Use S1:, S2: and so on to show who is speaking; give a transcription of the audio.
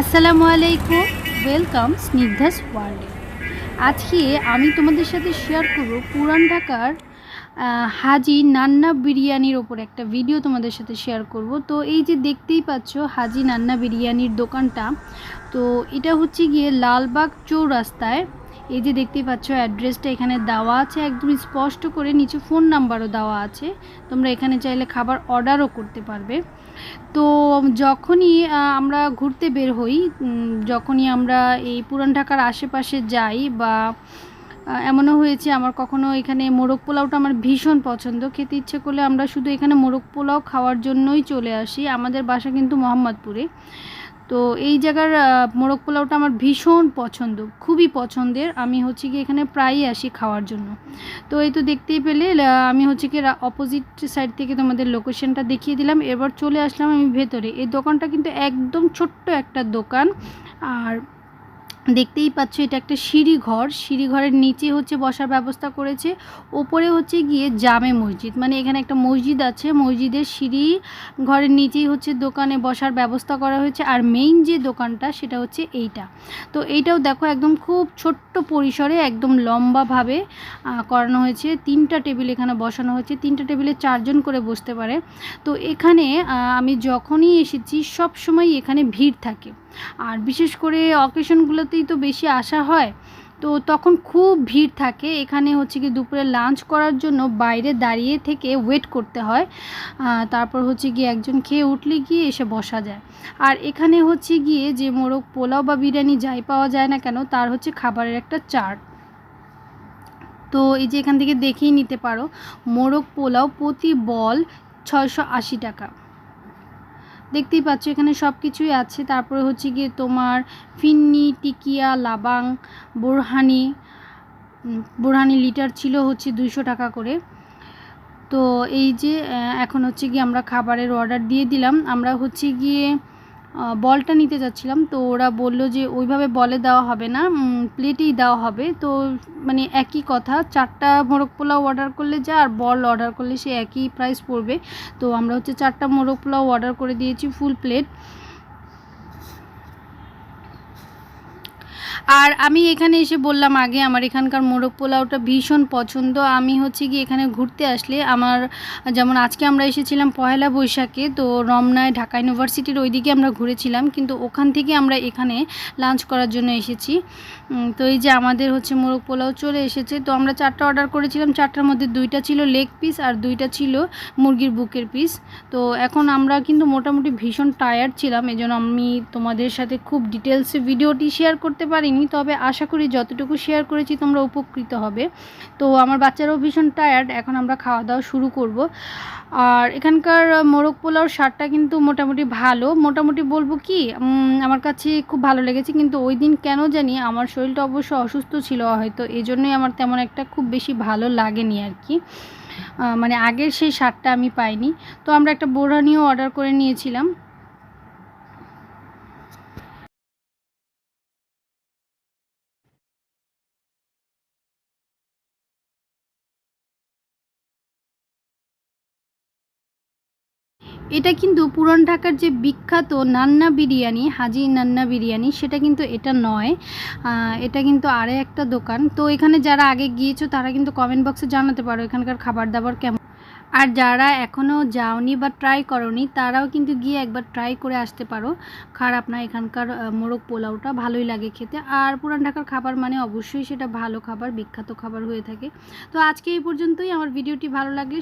S1: আসসালামু আলাইকুম। ওয়েলকাম স্নিগ্ধাস ওয়ার্ল্ডে আজকে আমি তোমাদের সাথে শেয়ার করব পুরান ঢাকার হাজি নান্না বিরিয়ানির ওপর একটা ভিডিও তোমাদের সাথে শেয়ার করব। তো এই যে দেখতেই পাচ্ছ হাজি নান্না বিরিয়ানির দোকানটা, তো এটা হচ্ছে গিয়ে লালবাগ চৌরাস্তায়। এই যে দেখতেই পাচ্ছ অ্যাড্রেসটা এখানে দেওয়া আছে। একদম স্পষ্ট করে নিচে ফোন নাম্বারও দেওয়া আছে। তোমরা এখানে চাইলে খাবার অর্ডারও করতে পারবে। তো যখনই আমরা ঘুরতে বের হই যখনই আমরা এই পুরান ঢাকার আশেপাশে যাই বা এমনও হয়েছে আমার কখনো এখানে মোরগ পোলাওটা আমার ভীষণ পছন্দ। খেতে ইচ্ছে করলে আমরা শুধু এখানে মোরগ পোলাও খাওয়ার জন্যই চলে আসি। আমাদের বাসা কিন্তু মোহাম্মদপুরে। তো এই জায়গার মোরগ পোলাওটা আমার ভীষণ পছন্দ, খুবই পছন্দের। আমি হচ্ছে কি এখানে প্রায়ই আসি খাওয়ার জন্য। তো এই তো দেখতেই পেলে আমি হচ্ছে কি অপোজিট সাইড থেকে তোমাদের লোকেশনটা দেখিয়ে দিলাম। এবার চলে আসলাম আমি ভেতরে। এই দোকানটা কিন্তু একদম ছোট্ট একটা দোকান। আর দেখতেই পাচ্ছ, এটা একটা সিঁড়ি ঘর। সিঁড়ি ঘরের নিচে হচ্ছে বসার ব্যবস্থা করেছে। ওপরে হচ্ছে গিয়ে জামে মসজিদ। মানে এখানে একটা মসজিদ আছে। মসজিদের সিঁড়ি ঘরের নিচেই হচ্ছে দোকানে বসার ব্যবস্থা করা হয়েছে। আর মেইন যে দোকানটা, সেটা হচ্ছে এইটা। তো এইটাও দেখো একদম খুব ছোট্ট পরিসরে একদম লম্বাভাবে করানো হয়েছে। তিনটা টেবিল এখানে বসানো হয়েছে। তিনটা টেবিলে চারজন করে বসতে পারে। তো এখানে আমি যখনই এসেছি সব সময় এখানে ভিড় থাকে। আর বিশেষ করে অকেশনগুলোতেই তো বেশি আসা হয়। তো তখন খুব ভিড় থাকে। এখানে হচ্ছে কি দুপুরে লাঞ্চ করার জন্য বাইরে দাঁড়িয়ে থেকে ওয়েট করতে হয়। তারপর হচ্ছে গিয়ে একজন খেয়ে উঠলে গিয়ে এসে বসা যায়। আর এখানে হচ্ছে গিয়ে যে মোরগ পোলাও বা বিরিয়ানি যাই পাওয়া যায় না কেন, তার হচ্ছে খাবারের একটা চার্ট তো এই যে এখান থেকে দেখেই নিতে পারো, মোরগ পোলাও প্রতি বল ছয়শো আশি টাকা। দেখতেই পাচ্ছ, এখানে সব কিছুই আছে। তারপরে হচ্ছে গিয়ে তোমার ফিন্নি, টিকিয়া, লাবাং, বোরহানি বোরহানি লিটার ছিল হচ্ছে দুইশো টাকা করে। তো এই যে এখন হচ্ছে গিয়ে আমরা খাবারের অর্ডার দিয়ে দিলাম। আমরা হচ্ছে গিয়ে বলটা নিতে যাচ্ছিলাম। তো ওরা বলল যে, ওইভাবে বলে দেওয়া হবে না প্লেটেই দেওয়া হবে। তো মানে একই কথা, চারটা মোরগ পোলাও অর্ডার করলে যা, আর বল অর্ডার করলে সে একই প্রাইস পড়বে। তো আমরা হচ্ছে চারটা মোরগ পোলাও অর্ডার করে দিয়েছি ফুল প্লেট আর আমি এখানে এসে বললাম আগে, আমার এখানকার মোরগ পোলাওটা ভীষণ পছন্দ। আমি হচ্ছে কি এখানে ঘুরতে আসলে আমার, যেমন আজকে আমরা এসেছিলাম পয়লা বৈশাখে, তো রমনায় ঢাকা ইউনিভার্সিটির ওইদিকে আমরা ঘুরেছিলাম। কিন্তু ওখান থেকে আমরা এখানে লাঞ্চ করার জন্য এসেছি। তো এই যে আমাদের হচ্ছে মোরগ পোলাও চলে এসেছে। তো আমরা চারটা অর্ডার করেছিলাম। চারটার মধ্যে দুইটা ছিল লেগ পিস আর দুইটা ছিল মুরগির বুকের পিস। তো এখন আমরা কিন্তু মোটামুটি ভীষণ টায়ার্ড ছিলাম। এজন্য আমি তোমাদের সাথে খুব ডিটেলসে ভিডিওটি শেয়ার করতে পারিনি। তবে আশা করি যতটুকু শেয়ার করেছি তোমরা উপকৃত হবে। তো আমার বাচ্চারাও ভীষণ টায়ার্ড এখন আমরা খাওয়া দাওয়া শুরু করব। আর এখানকার মোরগ পোলাওর স্বাদটা কিন্তু মোটামুটি ভালো। মোটামুটি বলব কি আমার কাছে খুব ভালো লেগেছে, কিন্তু ওই দিন কেন জানি আমার শরীরটা অবশ্য অসুস্থ ছিল হয়তো এই জন্যই আমার তেমন একটা খুব বেশি ভালো লাগেনি আর কি। মানে আগের সেই স্বাদটা আমি পাইনি। তো আমরা একটা বোরহানিও অর্ডার করে নিয়েছিলাম। এটা কিন্তু পুরান ঢাকার যে বিখ্যাত নান্না বিরিয়ানি, হাজি নান্না বিরিয়ানি, সেটা কিন্তু এটা নয়। এটা কিন্তু আরে একটা দোকান। তো এখানে যারা আগে গিয়েছো, তারা কিন্তু কমেন্ট বক্সে জানাতে পারো এখানকার খাবার দাবার কেমন। আর যারা এখনও যাওনি বা ট্রাই করনি, তারাও কিন্তু গিয়ে একবার ট্রাই করে আসতে পারো। খারাপ না এখানকার মোরগ পোলাওটা, ভালোই লাগে খেতে। আর পুরান ঢাকার খাবার মানে অবশ্যই সেটা ভালো খাবার, বিখ্যাত খাবার হয়ে থাকে। তো আজকে এই পর্যন্তই। আমার ভিডিওটি ভালো লাগলে